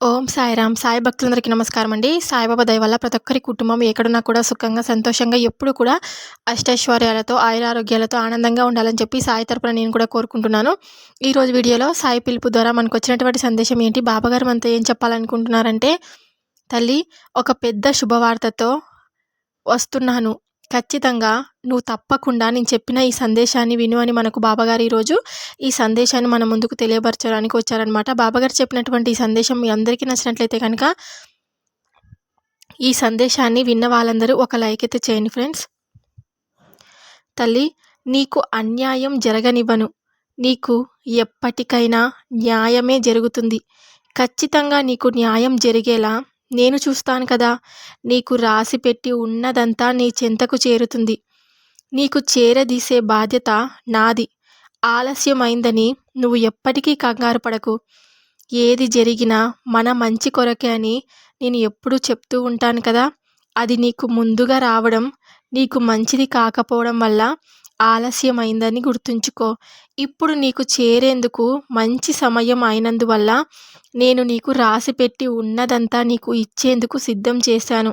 ఓం సాయిరామ్. సాయి భక్తులందరికీ నమస్కారం అండి సాయిబాబా దయ వల్ల ప్రతి ఒక్కరి కుటుంబం ఎక్కడున్నా కూడా సుఖంగా సంతోషంగా ఎప్పుడు కూడా అష్టైశ్వర్యాలతో ఆయురారోగ్యాలతో ఆనందంగా ఉండాలని చెప్పి సాయి తరపున నేను కూడా కోరుకుంటున్నాను. ఈరోజు వీడియోలో సాయి పిలుపు ద్వారా మనకు వచ్చినటువంటి సందేశం ఏంటి? బాబాగారు మనతో ఏం చెప్పాలనుకుంటున్నారంటే తల్లి ఒక పెద్ద శుభవార్తతో వస్తున్నాను. ఖచ్చితంగా నువ్వు తప్పకుండా నేను చెప్పిన ఈ సందేశాన్ని విను అని మనకు బాబాగారు ఈరోజు ఈ సందేశాన్ని మన ముందుకు తెలియపరచడానికి వచ్చారనమాట బాబాగారు చెప్పినటువంటి ఈ సందేశం మీ అందరికీ నచ్చినట్లయితే కనుక ఈ సందేశాన్ని విన్న వాళ్ళందరూ ఒక లైక్ అయితే చేయండి ఫ్రెండ్స్. తల్లి నీకు అన్యాయం జరగనివ్వను. నీకు ఎప్పటికైనా న్యాయమే జరుగుతుంది. ఖచ్చితంగా నీకు న్యాయం జరిగేలా నేను చూస్తాను కదా నీకు రాసి పెట్టి ఉన్నదంతా నీ చెంతకు చేరుతుంది. నీకు చేరదీసే బాధ్యత నాది. ఆలస్యమైందని నువ్వు ఎప్పటికీ కంగారు పడకు. ఏది జరిగినా మన మంచి కొరకే అని నేను ఎప్పుడూ చెప్తూ ఉంటాను కదా అది నీకు ముందుగా రావడం నీకు మంచిది కాకపోవడం వల్ల ఆలస్యమైందని గుర్తుంచుకో. ఇప్పుడు నీకు చేరేందుకు మంచి సమయం అయినందువల్ల నేను నీకు రాసిపెట్టి ఉన్నదంతా నీకు ఇచ్చేందుకు సిద్ధం చేశాను.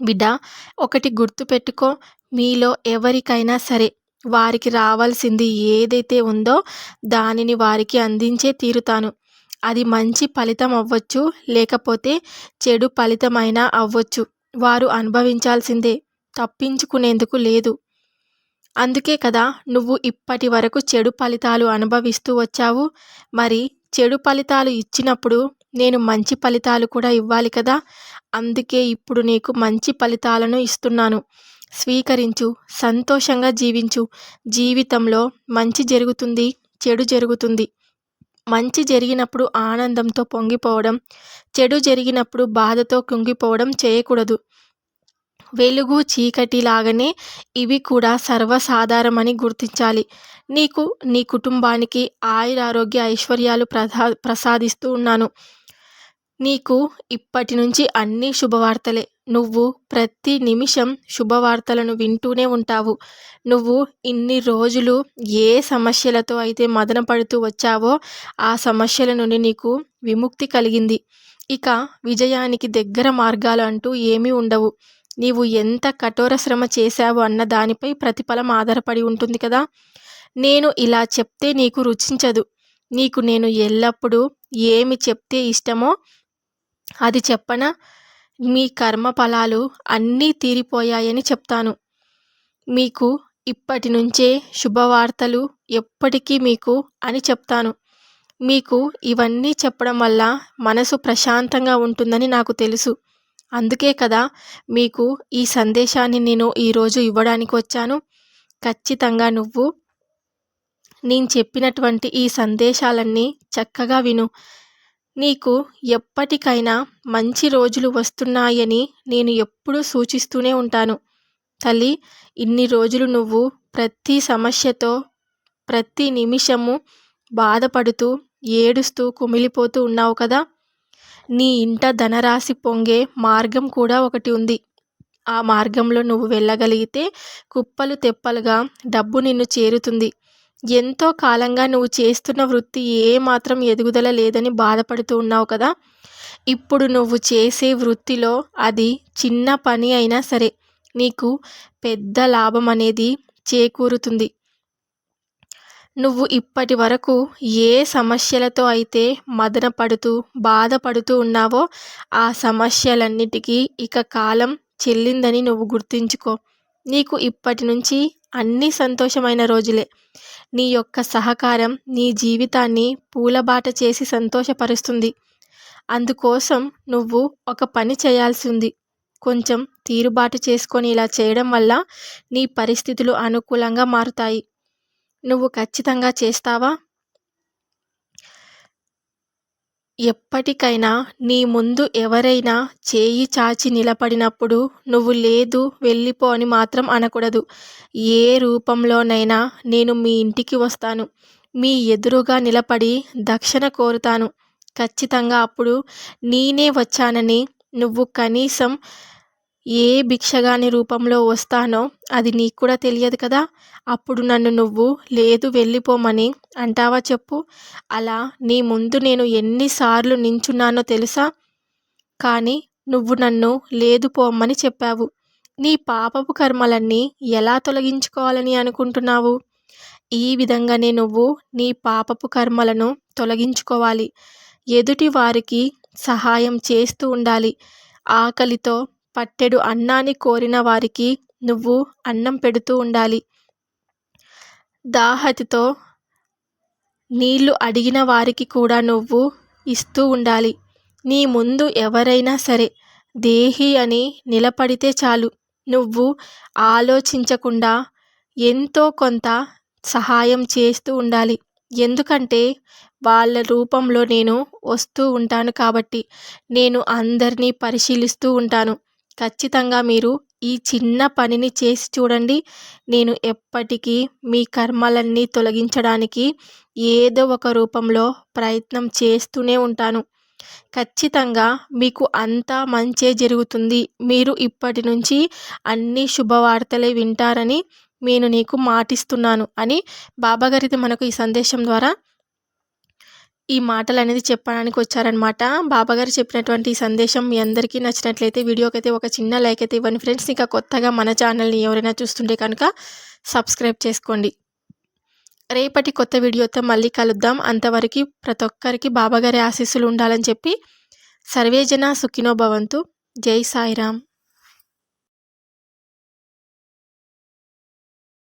బిడ్డ ఒకటి గుర్తుపెట్టుకో. మీలో ఎవరికైనా సరే వారికి రావాల్సింది ఏదైతే ఉందో దానిని వారికి అందించే తీరుతాను. అది మంచి ఫలితం అవ్వచ్చు లేకపోతే చెడు ఫలితమైనా అవ్వచ్చు. వారు అనుభవించాల్సిందే. తప్పించుకునేందుకు లేదు. అందుకే కదా నువ్వు ఇప్పటి వరకు చెడు ఫలితాలు అనుభవిస్తూ వచ్చావు. మరి చెడు ఫలితాలు ఇచ్చినప్పుడు నేను మంచి ఫలితాలు కూడా ఇవ్వాలి కదా. అందుకే ఇప్పుడు నీకు మంచి ఫలితాలను ఇస్తున్నాను. స్వీకరించు సంతోషంగా జీవించు. జీవితంలో మంచి జరుగుతుంది చెడు జరుగుతుంది. మంచి జరిగినప్పుడు ఆనందంతో పొంగిపోవడం చెడు జరిగినప్పుడు బాధతో కుంగిపోవడం చేయకూడదు. వెలుగు చీకటి లాగానే ఇవి కూడా సర్వసాధారణమని గుర్తించాలి. నీకు నీ కుటుంబానికి ఆయురారోగ్య ఐశ్వర్యాలు ప్రసా ప్రసాదిస్తూ ఉన్నాను. నీకు ఇప్పటి నుంచి అన్ని శుభవార్తలే. నువ్వు ప్రతి నిమిషం శుభవార్తలను వింటూనే ఉంటావు. నువ్వు ఇన్ని రోజులు ఏ సమస్యలతో అయితే మదన పడుతూ వచ్చావో ఆ సమస్యల నుండి నీకు విముక్తి కలిగింది. ఇక విజయానికి దగ్గర మార్గాలు అంటూ ఏమీ ఉండవు. నీవు ఎంత కఠోర శ్రమ చేశావు అన్న దానిపై ప్రతిఫలం ఆధారపడి ఉంటుంది కదా. నేను ఇలా చెప్తే నీకు రుచించదు. నీకు నేను ఎల్లప్పుడూ ఏమి చెప్తే ఇష్టమో అది చెప్పన మీ కర్మ ఫలాలు అన్నీ తీరిపోయాయని చెప్తాను. మీకు ఇప్పటి నుంచే శుభవార్తలు ఎప్పటికీ మీకు అని చెప్తాను. మీకు ఇవన్నీ చెప్పడం వల్ల మనసు ప్రశాంతంగా ఉంటుందని నాకు తెలుసు. అందుకే కదా మీకు ఈ సందేశాన్ని నేను ఈరోజు ఇవ్వడానికి వచ్చాను. ఖచ్చితంగా నువ్వు నేను చెప్పినటువంటి ఈ సందేశాలన్నీ చక్కగా విను. నీకు ఎప్పటికైనా మంచి రోజులు వస్తున్నాయని నేను ఎప్పుడూ సూచిస్తూనే ఉంటాను. తల్లి ఇన్ని రోజులు నువ్వు ప్రతి సమస్యతో ప్రతి నిమిషము బాధపడుతూ ఏడుస్తూ కుమిలిపోతూ ఉన్నావు కదా. నీ ఇంట ధనరాశి పొంగే మార్గం కూడా ఒకటి ఉంది. ఆ మార్గంలో నువ్వు వెళ్ళగలిగితే కుప్పలు తెప్పలుగా డబ్బు నిన్ను చేరుతుంది. ఎంతో కాలంగా నువ్వు చేస్తున్న వృత్తి ఏ మాత్రం ఎదుగుదల లేదని బాధపడుతూ ఉన్నావు కదా. ఇప్పుడు నువ్వు చేసే వృత్తిలో అది చిన్న పని అయినా సరే నీకు పెద్ద లాభం అనేది చేకూరుతుంది. నువ్వు ఇప్పటి వరకు ఏ సమస్యలతో అయితే మదన పడుతూ బాధపడుతూ ఉన్నావో ఆ సమస్యలన్నిటికీ ఇక కాలం చెల్లిందని నువ్వు గుర్తుంచుకో. నీకు ఇప్పటి నుంచి అన్ని సంతోషమైన రోజులే. నీ యొక్క సహకారం నీ జీవితాన్ని పూలబాట చేసి సంతోషపరుస్తుంది. అందుకోసం నువ్వు ఒక పని చేయాల్సి ఉంది కొంచెం తీరుబాటు చేసుకొని ఇలా చేయడం వల్ల నీ పరిస్థితులు అనుకూలంగా మారుతాయి. నువ్వు ఖచ్చితంగా చేస్తావా? ఎప్పటికైనా నీ ముందు ఎవరైనా చేయి చాచి నిలబడినప్పుడు నువ్వు లేదు వెళ్ళిపో అని మాత్రం అనకూడదు. ఏ రూపంలోనైనా నేను మీ ఇంటికి వస్తాను. మీ ఎదురుగా నిలబడి దక్షిణ కోరుతాను. ఖచ్చితంగా అప్పుడు నేనే వచ్చానని నువ్వు కనీసం ఏ భిక్షగాని రూపంలో వస్తానో అది నీకు కూడా తెలియదు కదా. అప్పుడు నన్ను నువ్వు లేదు వెళ్ళిపోమని అంటావా చెప్పు. అలా నీ ముందు నేను ఎన్నిసార్లు నించున్నానో తెలుసా? కానీ నువ్వు నన్ను లేదు పోమ్మని చెప్పావు. నీ పాపపు కర్మలన్నీ ఎలా తొలగించుకోవాలని అనుకుంటున్నావు? ఈ విధంగానే నువ్వు నీ పాపపు కర్మలను తొలగించుకోవాలి. ఎదుటి వారికి సహాయం చేస్తూ ఉండాలి. ఆకలితో పట్టెడు అన్నాన్ని కోరిన వారికి నువ్వు అన్నం పెడుతూ ఉండాలి. దాహతితో నీళ్ళు అడిగిన వారికి కూడా నువ్వు ఇస్తూ ఉండాలి. నీ ముందు ఎవరైనా సరే దేహి అని నిలబడితే చాలు. నువ్వు ఆలోచించకుండా ఎంతో కొంత సహాయం చేస్తూ ఉండాలి. ఎందుకంటే వాళ్ళ రూపంలో నేను వస్తూ ఉంటాను కాబట్టి నేను అందరినీ పరిశీలిస్తూ ఉంటాను. ఖచ్చితంగా మీరు ఈ చిన్న పనిని చేసి చూడండి. నేను ఎప్పటికీ మీ కర్మలన్నీ తొలగించడానికి ఏదో ఒక రూపంలో ప్రయత్నం చేస్తూనే ఉంటాను. ఖచ్చితంగా మీకు అంతా మంచే జరుగుతుంది. మీరు ఇప్పటి నుంచి అన్ని శుభవార్తలే వింటారని నేను నీకు మాటిస్తున్నాను అని బాబాగారిది మనకు ఈ సందేశం ద్వారా ఈ మాటలు అనేది చెప్పడానికి వచ్చారనమాట బాబాగారు చెప్పినటువంటి ఈ సందేశం మీ అందరికీ నచ్చినట్లయితే వీడియోకి అయితే ఒక చిన్న లైక్ అయితే ఇవ్వండి ఫ్రెండ్స్. ఇంకా కొత్తగా మన ఛానల్ని ఎవరైనా చూస్తుంటే కనుక సబ్స్క్రైబ్ చేసుకోండి. రేపటి కొత్త వీడియోతో మళ్ళీ కలుద్దాం. అంతవరకు ప్రతి ఒక్కరికి బాబాగారి ఆశీస్సులు ఉండాలని చెప్పి. సర్వేజన సుఖినో భవంతు. జై సాయిరామ్.